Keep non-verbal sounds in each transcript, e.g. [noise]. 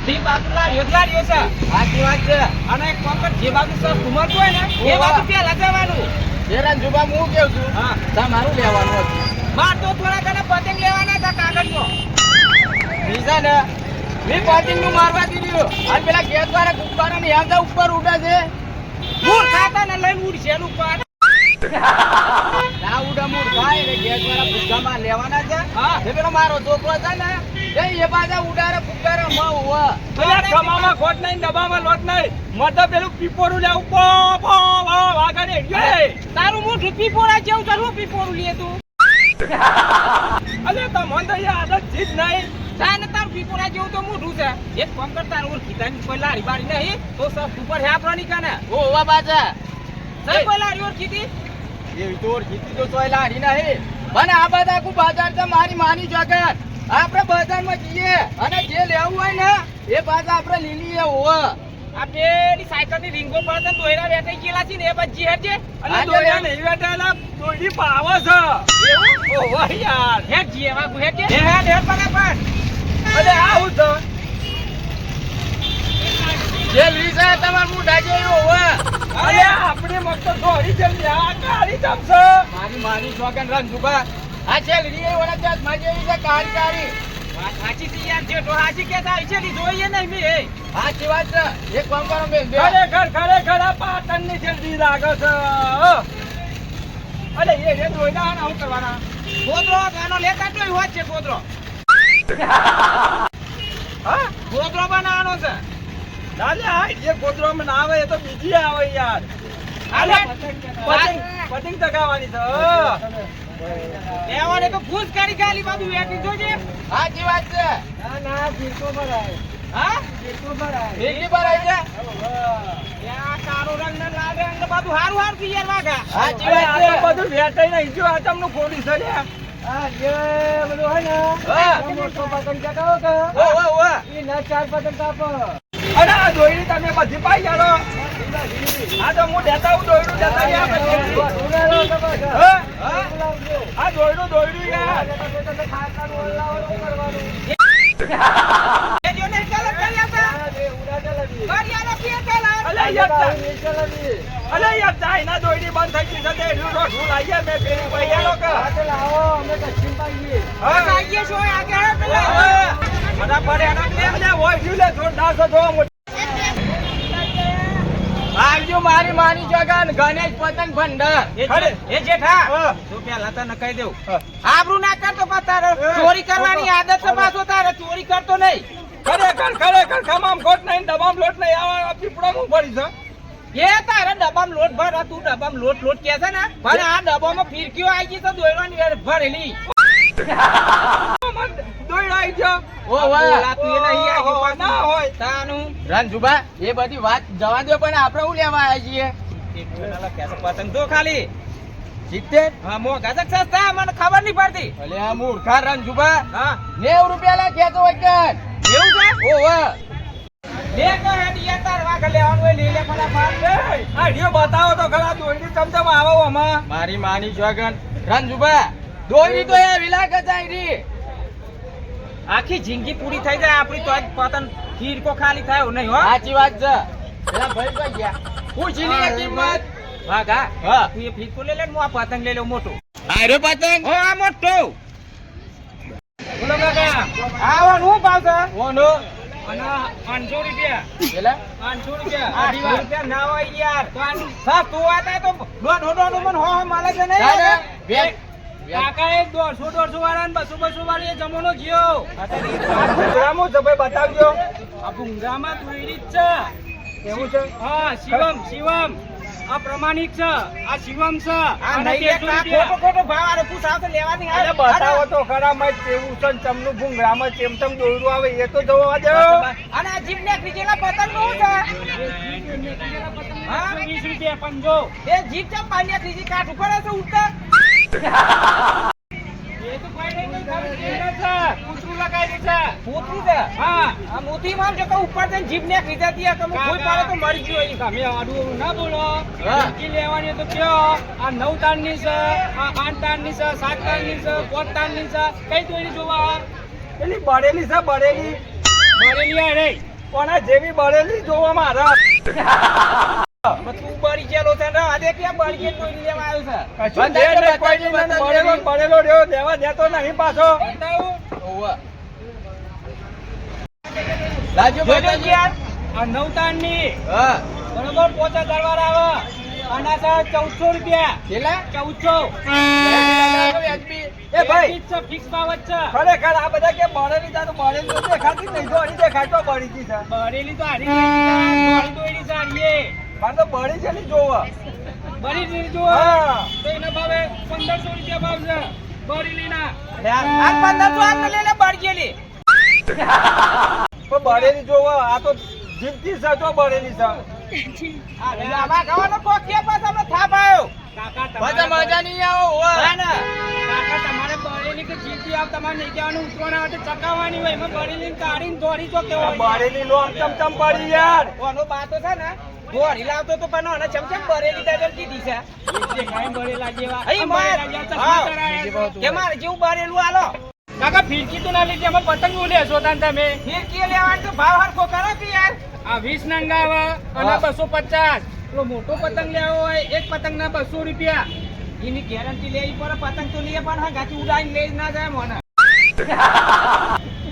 બધી બાજુ લારીઓ જ છે. સાચી વાત છે. અને એક કામ કર, જે બાજુ સર ઘુમતું હોય ને એ બાજુ પેલા જવાનું એ રંજુબા હું કેવું છું હા. તમારું લેવાનું હતું માર તો થોડા ઘણા પતંગ લેવાના હતા કાગળમાં બીજા ને મેં પાટિંગનું મારવા દીધું. અને પેલા ગેસ દ્વારા ગુબ્બારા ની યાદ ઉપર ઉડે છે? મૂળ ખાતા ને લઈને ઉડશે એનું ઉપર ના ઉડે મૂળ ખાય એટલે ગેસ વાળા ફુગ્ગામાં લેવાના છે. હા. પેલો મારો છોકરો છે ને એ પાછા ઉડારે ઉવા પેલા ખમામાં ખોટ નહીં ડબ્બામાં લોટ નહીં. મતલબ પેલું પીપોરું લેવું. પો પો પો વાગડે તારું મોઢું પીપોરા જેવું છે પીપોરું લે તું. અલે તમને તો યાર આદત છે નહીં. તાને તારું પીપોરા જેવું તો મોઢું છે. એક કામ કર તારું ઓળ ખીતાની કોઈ લારી બારી નહીં. તો સબ ઉપર હે ની કાને ઓ ઉવા પાછા સબ કોઈ લારી ઓળ ખીતી એવી તો લાડી નહીં. પણ આ બધા આખું બજાર છે મારી માની જગત. આપણે બજારમાં જઈએ અને જે લેવું હોય ને એ પાછા આપણે લીલી એ હોવા. આ પેલી સાયકલની રીંગો પડે છે દોયરા ગયેલા છે ને એ બધી હેરજે અને દોયરા નહીં બેઠેલા દોયડી પાવે છે. એવું? ઓહો યાર. હેડ જીએ વાગુ કે? અરે આ હું તો. જે લીલી છે તમાર મોઢા જેવી હોવા. અરે આપણે મસ્ત દોડી જલ્દી આ કાળી જમશે મારી માની શોખન રંજુબા આ છે લીલી ઓલા ચાસ જેવી છે કાળી કાળી. સાચી છે ની જોઈએ નહીં મે સાચી વાત છે. એક કામ કરો બે. ખરેખર ખરેખર આ પાટણની જલ્દી લાગે છે અરે એ એ દોયડા આવું કરવાના? ગોદરો આનો લેતા જોઈ હોત છે ગોદરો. હા ગોદરો બનાવવાનો છે. હા એ ગોદરો માં ના આવે એ તો બીજી આવે યાર. પતંગ પતંગ ચગાવવાની છે લેવાને તો ફૂસ કરી ગાલી બાજુ વેટી જોજે. સાચી વાત છે. ના ના ફીરકો ભરાય. હા? ફીરકો ભરાય. પર આવી છે? ત્યાં કારો રંગ ને લાગે અંગ ને હારું હારથી યાર વાગા. સાચી વાત છે. બધું વેટાઈ નહીં જો આ તમને પોલીસ છે લ્યા. હા. મોટો પતંગ ચગાવો કે? ઓ ઓ ઓ અરે આ દોયડી તમે બધી પાઈ જાણો. આ તો હું દેતા હું દોયડું દેતા પછી. હા? હા? દોયડું દોયડું યાર જો. અલે યાર ચા- અલે યાર ચાઇના દોયડી બંધ થઈ ગઈ છે એનું રોટલું લાવીએ મેં પેલી ભાઈ એનો કે. હા, આવીએ છો, આગે હે પેલા. ફટાફટ એનો લે, અલે હોય શું લે, જોરદાર છે, જોવા આવજો મારી માની જગન ગણેશ પતંગ ભંડાર. એ જેઠા તું પેલા તને કહી દેવું. આબરૂ ના કરતો તારે. ચોરી કરવાની આદત છે પાછો તારે. ચોરી કરતો નહીં. ખરેખર ખરેખર ખમામ ખોટ નહીં ડબામ લોટ નહીં. આવા પીપળો હું ભરી છે એ તારે ડબ્બામાં લોટ ભર તું ડબ્બામાં લોટ લોટ કે છે ને? પણ આ ડબ્બામાં ફિરકીઓ આવી ગઈ તો દોડવાની ભરેલી. [laughs] દોયડા આવી ગયો ઓ વાહ. ઓલા તું એ નહીં આવી ગયો ના હોય તાનું. રણજુબા એ બધી વાત જવા દો પણ આપણે શું લેવા આવ્યા છીએ? પતંગ તો ખાલી. સિત્તેર હા મોંઘા છે સસ્તા મને ખબર નહીં પડતી. ભલે આ મૂર્ખા રણજુબા હા. નેવું રૂપિયા લા ખેતો વચન એવું છે? ઓ લે તો હેડ યાર તાર લેવાનું હોય લઈ લે ફટાફટ. આ બતાવો તો ખરા દોડી ચમચમ આવો મારી માની જોગન રણજુબા દોરી તો એ વિલાક જાય રી આખી જિંદગી પૂરી થઈ જાય આપણી તો પતન ખીરકો ખાલી થાય નહીં હો. સાચી વાત છે. પેલા ભાઈ ભાઈ ગયા. પૂછી લઈએ કિંમત. વાઘા હા તું એ ફીરકો લઈ લે ને હું આ પતંગ લઈ લઉં મોટું. આરે પતંગ હો આ મોટો. બોલો કાકા. આવો હું ભાવ છે ઓનો અને 500 રૂપિયા. પેલા 500 રૂપિયા. 800 રૂપિયા ના હોય યાર. તો આ તું આતા તો દોઢ દોઢ મને હો હો માલે છે નહીં બે- કાકા એક દોઢસો દોઢસો વાળા ને બસો બસો વાળી જમવાનો ગયો ભૂંગરામાં છે ભાઈ બતાવજો. આ ભૂંગરામાં દોયડી જ છે. એવું છે? હા શિવમ શિવમ. આ પ્રમાણિક છે. આ શિવમ છે. અને 300 રૂપિયા. અરે બતાવો તો ખરા મેં કેવું છે ચમનું ભૂંગરામાં તેમ ચમ દોયડું આવે એ તો જોવા દો. અને આ જીપ ને નીચેલા પતંગનું છે. હા? 20 રૂપિયા પંજો એ જીપ ચમ પાલિયા ત્રીજી કાઠ ઉપર છે ઉડતા છે. બળેલી છે બળેલી ભરેલી આ રે કોના જેવી બળેલી જોવા મારા તું બળી ગયેલો છે ને આજે ક્યાં બળી ગયેલો દોરી લેવા આવ્યો છે. કશું છે કોઈ નહીં, મને બળેલો રહ્યો દેવા દેતો નહીં પાછો. બતાવું. ઓવા. લાજો જોજો બતાજી. યાર આ નવ તારની હા. બરોબર પોચ હજાર આવે. આના ચૌદસો રૂપિયા. કેટલા? ચૌદસો. એ ભાઈ ફિક્સ જ છે ખરેખર આ બધા કે બળેલી તો બળેલી તો દેખાતી નહીં. અહીં દેખાય તો બળી છે. ભરેલી તો હારી મારે તો બળી છે ને જોવા. ભરી લીધી જો તો એના ભાવે 1500 રૂપિયા ભાવ છે. ભરેલીના આ પંદરસો આમને લઈ લે બળી ગયેલી. પણ બળેલી જોવા આ તો જીવતી છે જો બળેલી છે. આ આમાં ખાવાનો કોક કે પાછો અમને થાપ આવ્યો. કાકા મજા નહીં આવો. કાકા તમારે ભરેલી કે જીતી આવ તમારે નહીં જવાનું ઉતરવાના ચકાવવાની હોય. એમાં ભરેલી કાઢીને દોરી જો કેવો આ બળેલી લો આમ ચમ ચમ પડી યાર. ઓનો બાતો છે ને દોરી લાવતો તો પણ ઓને ચમચમ ભરેલી દાદલ કીધી છે. ભરેલા જેવા અહીં માર. ભરેલા જેવા ચશ્મા કરાયા? છે. કે મારે જેવું ભરેલું આલો કાકા ફીરકી તો ના લીધી એમાં પતંગ લેશો તાન તમે. ફિરકી લેવાનું તો ભાવ હરખો કરો કે યાર. આ વીસ નંગ આવે અને બસો પચાસ. પેલો મોટો પતંગ લેવો હોય એક પતંગ ના બસો રૂપિયા. એની ગેરંટી લેવી પડે પતંગ તો લઈએ પણ હા ગાથી ઉડાઈને લઈ ના જાય મને.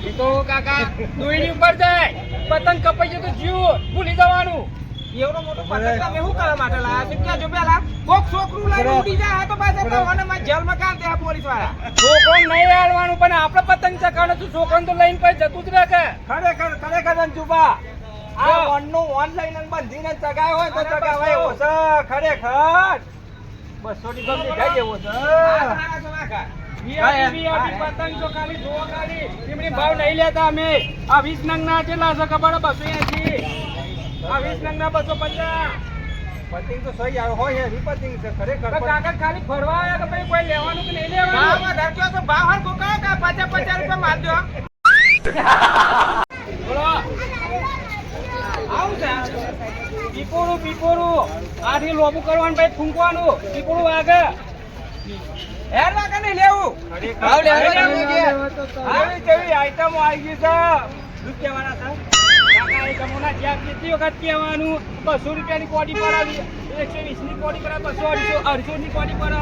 એ તો કાકા દોયડી ઉપર જાય. પતંગ કપાઈ જાય તો જીવ ભૂલી જવાનું. એવડો મોટો પતંગ તમે શું કરવા માટે લાયા છો? જો પેલા? કોક છોકરું લઈને ઉડી જાય તો પાછા તો માં જેલમાં કામ દે પોલીસવાળા છોકરો નહીં હાલવાનું પણ આપણે પતંગ ચકાવવાનું છું. છોકરો તો લઈને પછી જતું જ રહે ખરેખર ખરેખર અંજુબા આ જો. ઓનલાઈન બંધીને ચગાવ્યો હોય તો ચગાવાય એવો છે ખરેખર. બસો ની ગમે જાય એવો છે. આ સારા છો વાઘા. VIP, હા, VIP હા. પતંગ તો ખાલી જોવો ખાલી. એમની ભાવ નહીં લેતા અમે. આ વીસ નંગ ના કેટલા છે ખબર બસો એસી આ વીસ નંગ ના બસો પચાસ. પતિંગ તો સહી આવે હોય હે પતિંગ છે ખરેખર. કાકા ખાલી ફરવા આવ્યા કે ભાઈ કોઈ લેવાનું કે નહીં લેવાનું? ધરક્યો તો ભાવ હર કોકા કે પચાસ પચાસ રૂપિયા મારજો બોલો. આવું છે? પીપોરું પીપોરું આથી લોબુ કરવાનું ભાઈ ફૂંકવાનું. પીપોરું આગળ હેર વાગે નહીં લેવું. ભાવ લેવાનું. જઈએ કેવી આઈટમો આવી ગઈ છે. રૂપિયાવાળા છે. કાકા એ તમોના જ્યાં કેટલી વખત કહેવાનું, બસો રૂપિયાની કોડી પર એકસો વીસની કોડી પર, બસો અઢીસો, અઢીસોની કોડી પર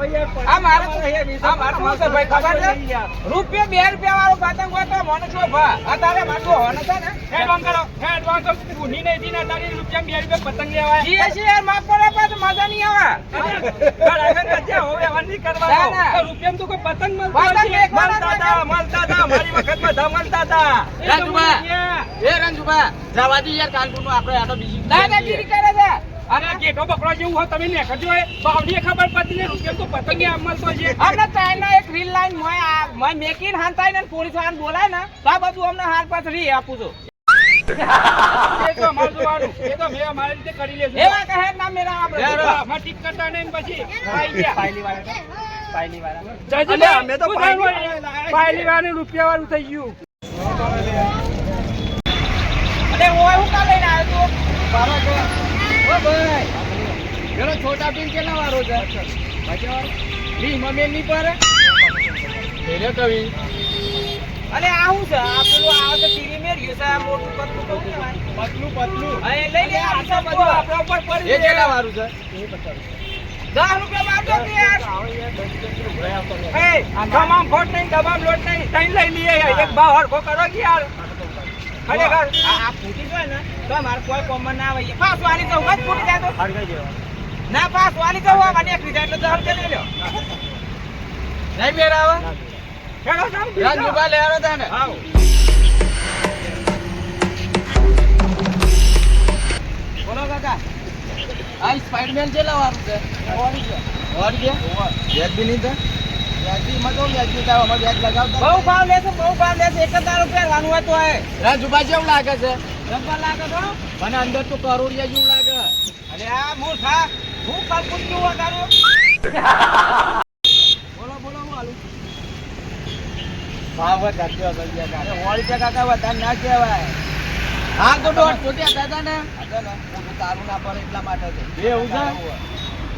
આ મારે આ મારે શું ભાઈ ખબર છે? રૂપિયા બે રૂપિયા વાળો પતંગ હોય તો મને શું ભા. અત્યારે મારું હોવાનું છે ને એડવાન્સ કરો એડવાન્સ કરો. ભૂની નહીં હતી ને રૂપિયા બે રૂપિયા પતંગ લેવાય જીએ છીએ યાર માફ મજા નહીં આવે. ના. તો કોઈ પતંગ મળતો હતા મળતા હતા. મારી વખત બધા મળતા હતા. રાજુભા. એ રંજુભા જવા દી યાર કાનપુરનું આપડે આટો બીજી દાદાગીરી કરે છે. અરે ગેટો બકરો જેવું હોય તમે નેખજો એ ભાવની ખબર પડતી ને રૂપિયા તો પતંગ આમ મળતો છે અમને ચાઇના એક રીલ લાઈન મોય આ મોય મેકિન હાંતાઈ ને પોલીસ વાળાને બોલાય ને તો બધું અમને હાથ પાછ રી આપું છું એ તો અમારું જોવાનું. એ તો મેં અમારી રીતે કરી લેશું. એવા કહે ના મેરા આપણે આમાં કરતા નહીં ને પછી ગયા. અમે તો પાયલી વાળા. રૂપિયા વાળું થઈ ગયું અરે ઓય હું કા લઈને આવ્યો તું બાબા છોટા પીન કેટલા વાળો છે? વી મમેલની પર? પેલે કવિ. અરે આ છે? આ પેલું આ તો ટીવી છે આ મોટું પતલું કહું પતલું પતલું. લઈ લે આ તો બધું આપણા ઉપર પડી એ કેટલા વાળું છે? દસ રૂપિયા મારજો કે યાર? એ ખોટ નહીં તમામ લોટ નહીં ત્રણ લઈ લઈએ. એક ભાવ હરખો કરો કે યાર. ખરેખર આ આ ફૂટી જાય ને તો મારે કોઈ કોમન ના આવે પાસ વાળી તો જ ફૂટી જાય તો? ના પાસ તો હોવા મને એટલે દસ રૂપિયા લઈ લ્યો. નહીં મેર આવે રાજુભા લે આવો તાને આવો. બોલો કાકા. આ સ્પાઈડરમેન જે લાવવાનું છે. ઓરી છે. ઓરી છે? વ્યાજ બી નહીં વ્યાજી બહુ ભાવ લેશે બહુ ભાવ લેશે. એક જ દારૂ પહેરવાનું હોય તો જેવું લાગે છે? રબ્બા લાગે તો? મને અંદર તો કરોડિયા જેવું લાગે. અરે આ મૂર્ખા હું કાલકુટ જેવું વગાડ્યો બોલો બોલો હું હાલું ભાવ વધારે થયો તો ગયા કાકા. કાકા વધારે ના કહેવાય. હા તો દોઢ છોટ્યા દાદા ને? તારું ના પડે એટલા માટે. એવું છે?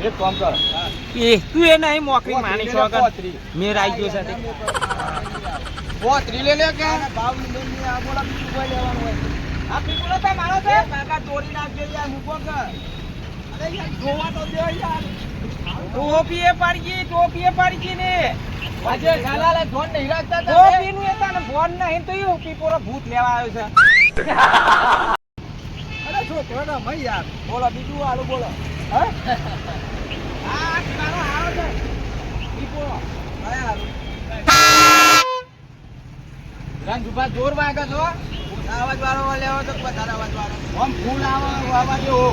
એક કામ કર. એ તું એ નહીં મોકરી માની છો કે મેર આવી ગયો છે તે. લે લે કે? ભાવની આ બોલા બીજું કોઈ લેવાનું હોય. આ પીપળો તો મારો છે. કાકા તોડી નાખજો યાર મૂકો કે અરે યાર જોવા તો દે યાર. ટોપીએ પાડી ગઈ ટોપીએ પાડી ને. આજે ગાલાલે ફોન નહીં રાખતા તા ટોપી નું એતા ફોન નહીં તો યો પીપોરો ભૂત લેવા આવ્યો છે. અરે છોકરો ના મય યાર. બોલો બીજું હાલો બોલો. જોર વાગે છો અવાજ વાળો લેવો તો વધારે અવાજ વાળો આમ ફૂલ આવે અવાજ એવો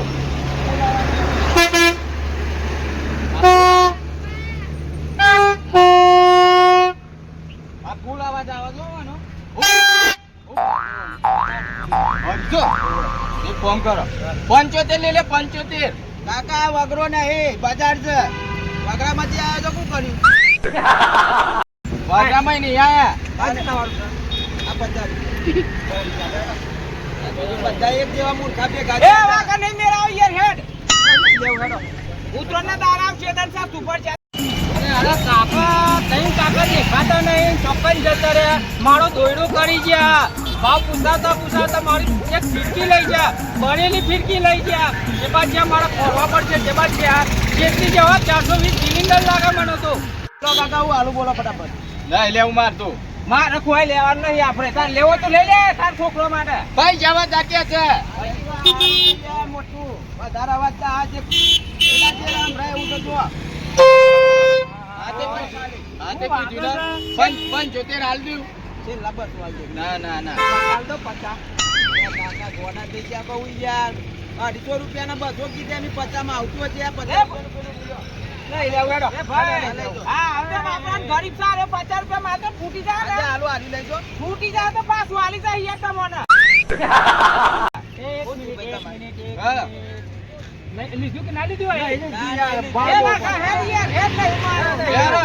ફૂલ અવાજ ફૂલ અવાજ કરો પંચોતેર લે પંચોતેર કાકા વગરો નહીં બજાર છે. વગરામાંથી આવ્યો તો શું કર્યું? વગરામાં નહીં આયા આ બજાર બધા એક જેવા મૂર્ખા ભેગા એ વાકા નહીં મેરા યાર હેડ. ઉતરો ના દાર છે તન સા સુપર છે અરે કાકા તઈ કાકા દેખાતા નહીં ચોક્કસ જતા રહ્યા. મારો દોયડો કરી ગયા. ભાવ પૂછાતા પૂછાતા મારી એક ફિરકી લઈ ગયા. બનેલી ફિરકી લઈ ગયા. એ બાદ જ્યાં મારા ખોરવા પડશે તે બાદ જેટલી જવા ચારસો વીસ સિલિન્ડર લાગે મને તો કાકા હું હાલું બોલો ફટાફટ. નહીં લેવું મારતું મારે કોઈ લેવાનું નહીં આપણે. તાર લેવો તો લઈ લે તાર છોકરો માટે. ભાઈ જવા જાત્યા છે. મોટું. વધારે અવાજ તો આ જે રામ રહે એવું તો હાથે કીધું ને પંચ ના ના. ના અઢીસો બસો કીધે એમ પચાસમાં આવતું હશે ગરીબ સારે પચાસ રૂપિયા માટે ફૂટી જાય ને. ફૂટી જાય તો પાછું હાલી જાય તમને [laughs] લીધું કે ના લીધું હોય? એ કાકા, હેડ યાર, હેડ નહીં મારો. બળો,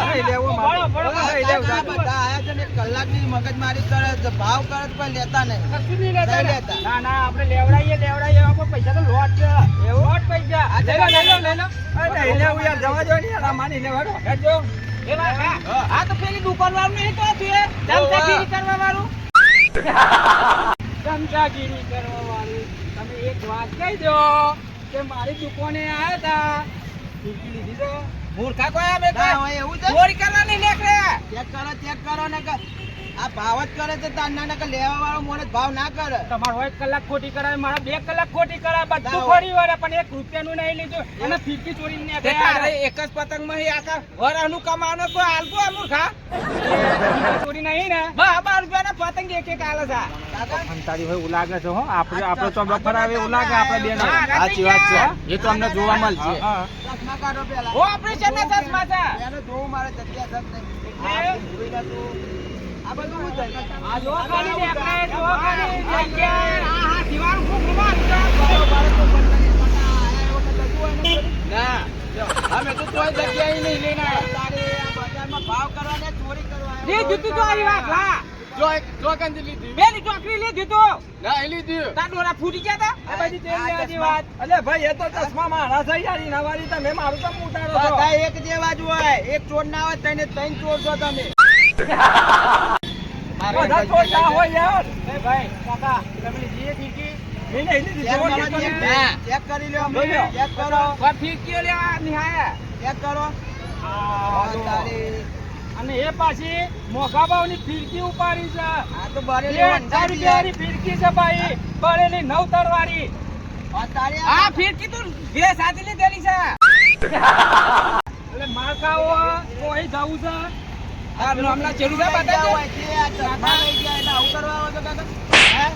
બળો, બળો. કાકા, બધા આયા છે ને એક કલાકની મગજમારી કરે ભાવ કરે પણ લેતા નહીં. કશું નહીં લેતા નહીં ને. લેતા. ના ના આપણે લેવડાઈએ લેવડાઈએ આપણે પૈસા તો લોટ છે. લોટ પૈસા. લઈ લો લઈ લો લઈ લો હેડજો. એ કાકા, આ તો પેલી દુકાન વાળું નહીં તો હતું એ કરવા વાળું ચમચાગીરી [laughs] કરવા વાળું તમે એક વાત કહી દો. કે મારી દુકાને આયા હતા ફીરકી લીધી તો મૂર્ખા કોઈ આવે ના, એવું છે? ચોરી કરવાની નીકળે. ચેક કરો ચેક કરો ને આ ભાવ જ કરે છે તારના ને લેવા વાળો મોને ભાવ ના કરે. તમારો એક કલાક ખોટી કરાવે મારા બે કલાક ખોટી કરાવે બધું ના, ફરી વળે પણ એક રૂપિયાનું નહીં લીધું. અને ફીરકી ચોરી તે એક જ પતંગમાં આખા વરાનું કોઈ મૂર્ખા? ચોરી નહીં ને. રૂપિયાના પતંગ એક એક હાલે છે. હોય છે હો. આપણે આપણે ચોબડા ફરાવે એવું આપણે બેન. સાચી વાત છે. એ તો અમને જોવા મળશે. ચશ્મા કાઢો પેલા. ઓ આપણે ચશ્મા છે? એને જોવું મારે જગ્યા છે નહીં. અમે તો તોય જગ્યાએ નહીં લઈને આવ્યા તારે આ બજારમાં ભાવ કરવાને ચોરી કરવા લે જૂતું તો આવી વાત લા જો જો કંદ લીધી બેલી ચોકરી લીધી તો ના એ લીધી તા ડોરા ફૂટી ગયા તા વાત. અલે ભાઈ એ તો ચશ્મા મારા છે યાર નવારી તમે મારું તો ઉતારો છો એક જેવા જ હોય એક ચોર ના હોય તને ત્રણ ચોર છો તમે બધા હોય યાર ભાઈ કાકા તમે લીધી એ ફીરકી? મેં નહીં લીધી ચેક જોવો કરો, કે ચેક તમે. ચેક કરી લ્યો. તારી અને એ પાછી મોઘા ભાવની ફીરકી ઉપાડી છે આ તો બરે બે હજાર ફીરકી છે ભાઈ બળેલી નવ તરવારી આ ફીરકી તું બે સાચી લીધેલી છે એટલે માર ખાવો કોઈ જવું છે આ હમણાં છે હોય છે આ ચશ્મા લઈ ગયા એટલે આવું કરવા આવો છો કાકા હે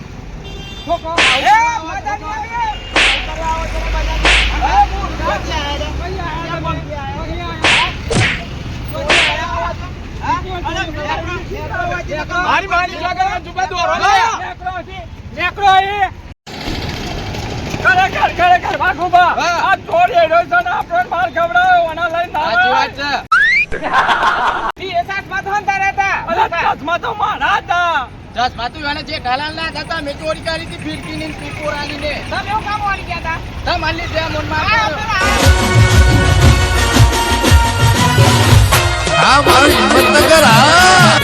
ઠોકો. એ મજા આવી કરવા આવો છો ને બજારમાં? હે મૂર્ખ આયા રે? કઈ આયા તમે? મારી મારી જગા જુબા દોરો નેકળો હજી. નેકળો ખરેખર, ખરેખર, વાઘુબા. હા. આ ચોર એડો છે ને આપણો માર ખવડાવ્યો, આના લઈને ના સાચી આવે. વાત છે ઈ એ સાથમાં તો હંતા રહેતા અલા, ચશ્મા તો મારા હતા ચશ્મા તું જે ઢાલાલ ના હતા મેં ચોરી કરી હતી ફિરકી ની પીપોર આલીને તમે એવું કામ વાળી ગયા હતા તમ આલી દે મનમાં હા મારી હિંમતનગર આ